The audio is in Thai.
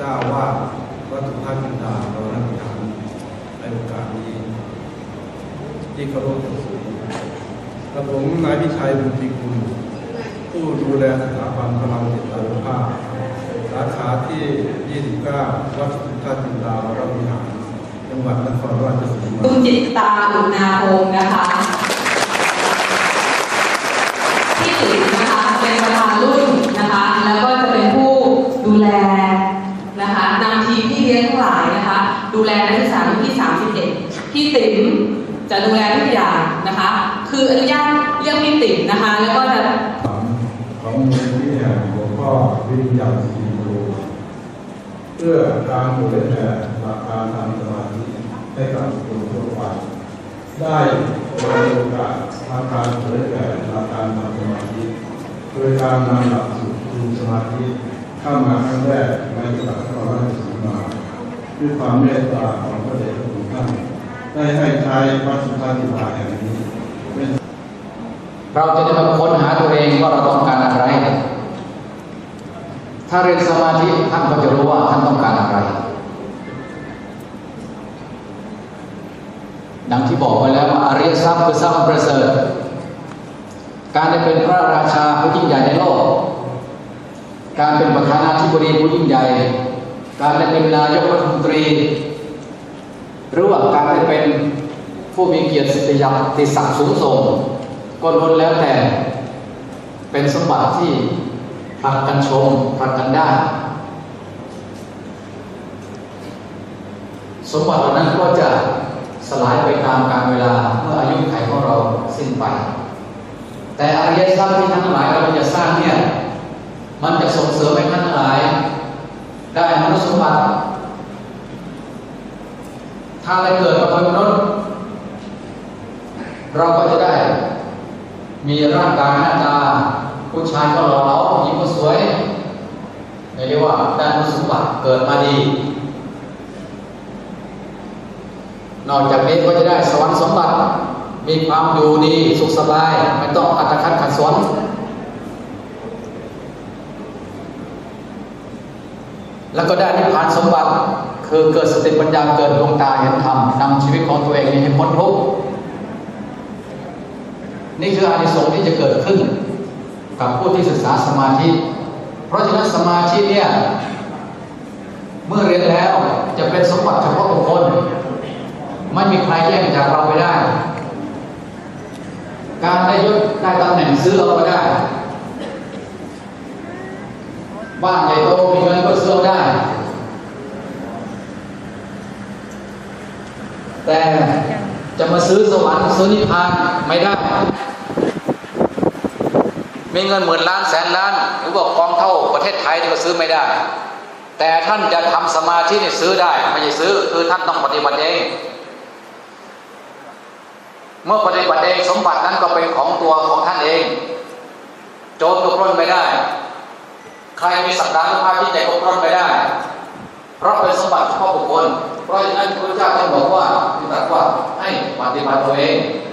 จ้าว่าวัตถุภาพจินดาเรานั่งถามในโอกาสนี้ที่เคารพทั้งสูงกระผมนายพิชัยบุญทีคุณผู้ดูแลสถาบันพลังจิตอาภาพสาขาที่ 29 วัดสุทธาจินดาวรวิหารจังหวัดนครราชสีมาคุณจิตตาอุณาพงศ์นะคะ พี่ติ๋มจะดูแลทุกอย่างนะคะ คืออนุญาตเรียกพี่ติ๋มนะคะ แล้วก็จะของมูลที่แห่งหลวงพ่อวิริยมศรีโลเพื่อการเผยแผ่หลักการทำสมาธิให้กับคนทั่วไปได้เปิดโอกาสทางการเผยแผ่หลักการทำสมาธิโดยการนำหลักสูตรคุมสมาธิเข้ามาครั้งแรกในจังหวัดนครราชสีมาด้วยความเมตตาของพระเดชพระคุณท่าน ได้ให้ใช้วัดสุธาธิาแห่งนี้ เราจะได้มาค้นหาตัวเองว่าเราต้องการอะไร ถ้าเรียนสมาธิท่านก็จะรู้ว่าท่านต้องการอะไรดังที่บอกไว้แล้วว่าอริยทรัพย์คือทรัพย์ประเสริฐ การได้เป็นพระราชาผู้ยิ่งใหญ่ในโลก การเป็นประธานาธิบดีผู้ยิ่งใหญ่ การได้เป็นนายกรัฐมนตรี หรือว่าการได้เป็นผู้มีเกียรติศักดิ์ติศักดิ์สูงส่งก็ล้วนแล้วแต่เป็นสมบัติที่ผลักกันชมผลักกันได้ สมบัติเหล่านั้นก็จะสลายไปตามกาลเวลาเมื่ออายุไขของเราสิ้นไป แต่อริยทรัพย์ที่ทั้งหลายเราจะสร้างเนี่ยมันจะส่งเสริมให้ท่านทั้งหลาย ได้มนุษย์สมบัติ ถ้าอะได้เกิดมาเป็นมนุษย์เราก็จะได้ มีร่างกายหน้าตา ผู้ชายก็หล่อเหลาผู้หญิงก็สวยเรียกว่าได้มนุษย์สมบัติเกิดมาดี นอกจากนี้ก็จะได้สวรรค์สมบัติ มีความอยู่ดีสุขสบาย ไม่ต้องอัตคัดขัดสนแล้วก็ได้นิพพานสมบัติ คือเกิดสติปัญญาเกิดดวงตาเห็นธรรมนำชีวิตของตัวเองให้พ้นทุกข์นี่คืออานิสงส์ที่จะเกิดขึ้น กับผู้ที่ศึกษาสมาธิ เพราะฉะนั้นสมาธิเนี่ยเมื่อเรียนแล้วจะเป็นสมบัติเฉพาะบุคคลไม่มีใครแย่งจากเราไปได้ การได้ยศได้ตำแหน่งซื้อเราไปได้ บ้านใหญ่โตมีเงินก็ซื้อได้ แต่ จะมาซื้อสวรรค์ซื้อนิพพานไม่ได้ มีเงินหมื่นล้านแสนล้านหรือว่ากองเท่าประเทศไทยนี่ก็ซื้อไม่ได้ แต่ท่านจะทำสมาธินี่ซื้อได้ไม่ใช่ซื้อคือท่านต้องปฏิบัติเองเมื่อปฏิบัติเองสมบัตินั้นก็เป็นของตัวของท่านเอง โจรก็ปล้นไม่ได้ ใครมีสักดานุภาพที่ใจก็ปล้นไม่ได้ เพราะเป็นสมบัติเฉพาะบุคคลเพราะฉะนั้นพระเจ้าท่านบอกว่า ที่ต